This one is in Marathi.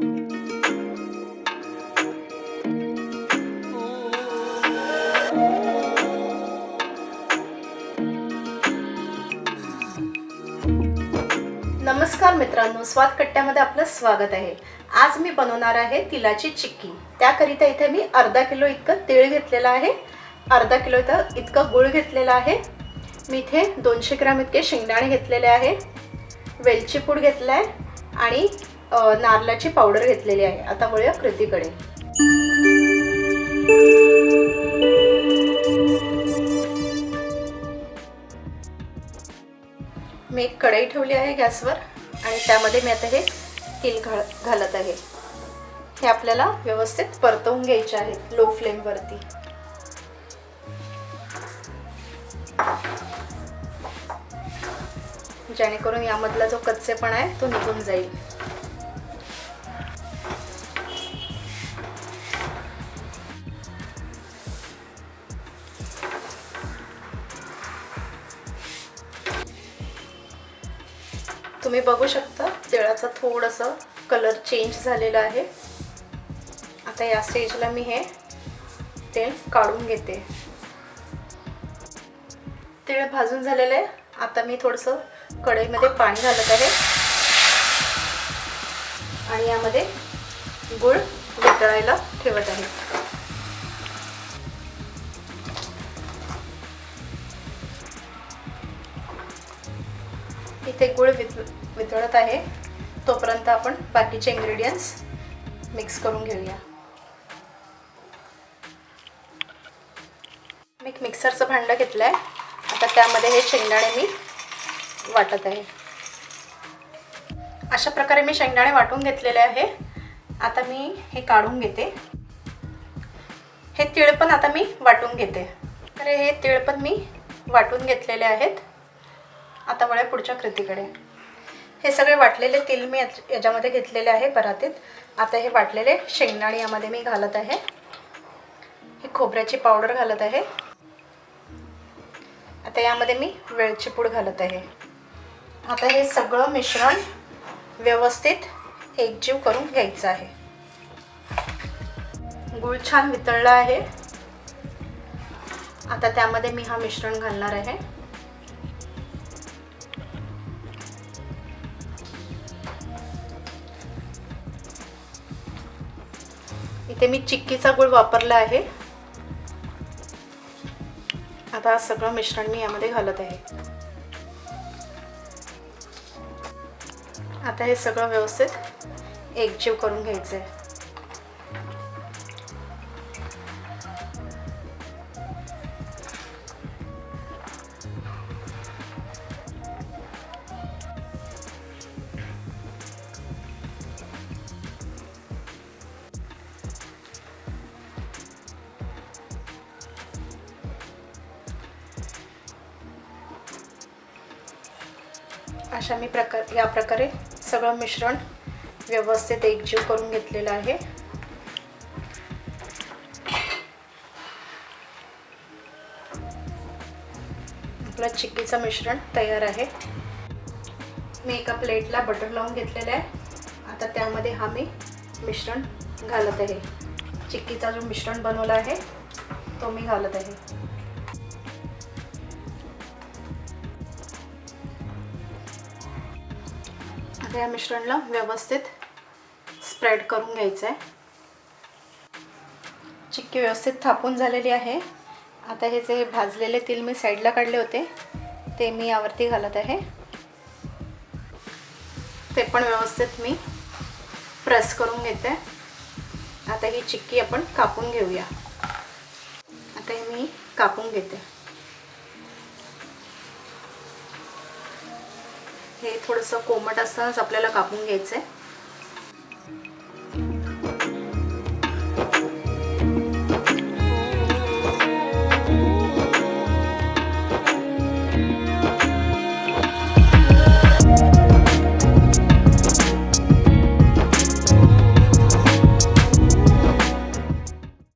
नमस्कार मित्रांनो स्वाद कट्ट्यामध्ये आपलं स्वागत आहे. आज मी बनवणार आहे तिलाची चिक्की. त्याकरिता इथे मी अर्धा किलो इतकं तीळ घेतलेलं आहे. अर्धा किलो इथं इतकं गुळ घेतलेला आहे. मी इथे दोनशे ग्राम इतके शेंगदाणे घेतलेले आहे. वेलची पूड घेतला आहे आणि नारळाची पावडर घेतलेली आहे. आता वळूया कृतीकडे. मी एक कढई ठेवली आहे गॅसवर आणि त्यामध्ये मी आता हे तेल घाल घालत आहे. हे आपल्याला व्यवस्थित परतवून घ्यायचे आहे लो फ्लेमवरती जेणेकरून यामधला जो कच्चेपणा आहे तो निघून जाईल. तुम्ही बघू शकता तिळाचा थोडंसं कलर चेंज झालेला आहे. आता या स्टेजला मी हे तेल काढून घेते. तिळ भाजून झालेलं आहे. आता मी थोडंसं कढईमध्ये पाणी घालत आहे. आणि यामध्ये गुळ वितळायला ठेवत आहे. इथे गुळ वित वितळत आहे. तोपर्यंत आपण बाकीचे इन्ग्रेडियंट्स मिक्स करून घेऊया. मी एक मिक्सरचं भांडं घेतलं आहे आता त्यामध्ये हे शेंगदाणे मी वाटत आहे. अशा प्रकारे मी शेंगदाणे वाटून घेतलेले आहे. आता मी हे काढून घेते. हे तिळ पण आता मी वाटून घेते. तर हे तिळ पण मी वाटून घेतलेले आहेत. आता वळ्या पुढच्या कृतीकडे. हे सगळे वाटलेले तेल मी याच्यामध्ये घेतलेले आहे परातीत. आता हे वाटलेले शेंगदाणे यामध्ये मी घालत आहे. ही खोबऱ्याची पावडर घालत आहे. आता यामध्ये मी वेलची पूड घालत आहे. आता हे सगळं मिश्रण व्यवस्थित एकजीव करून घ्यायचं आहे. गूळ छान वितळला आहे. आता त्यामध्ये मी हा मिश्रण घालणार आहे. इथे मी चिक्कीचा गुळ वापरला आहे. आता सगळं मिश्रण मी यामध्ये घालत आहे. आता हे सगळं व्यवस्थित एकजीव करून घ्यायचं आहे अशा मी प्रकार या प्रकारे सगळं मिश्रण व्यवस्थित एकजीव करून घेतलेलं आहे. आपलं चिक्कीचं मिश्रण तयार आहे. मी एका प्लेटला बटर लावून घेतलेलं आहे. आता त्यामध्ये हा मी मिश्रण घालत आहे. चिक्कीचा जो मिश्रण बनवला आहे तो मी घालत आहे. आता या मिश्रणला व्यवस्थित स्प्रेड करून घ्यायचं आहे चिक्की व्यवस्थित थापून झालेली आहे. आता हे जे भाजलेले तेल मी साईडला काढले होते ते मी यावरती घालत आहे. ते पण व्यवस्थित मी प्रेस करून घेते. आता ही चिक्की आपण कापून घेऊया. आता हे मी कापून घेते. हे थोडंसं कोमट असतानाच आपल्याला कापून घ्यायचं आहे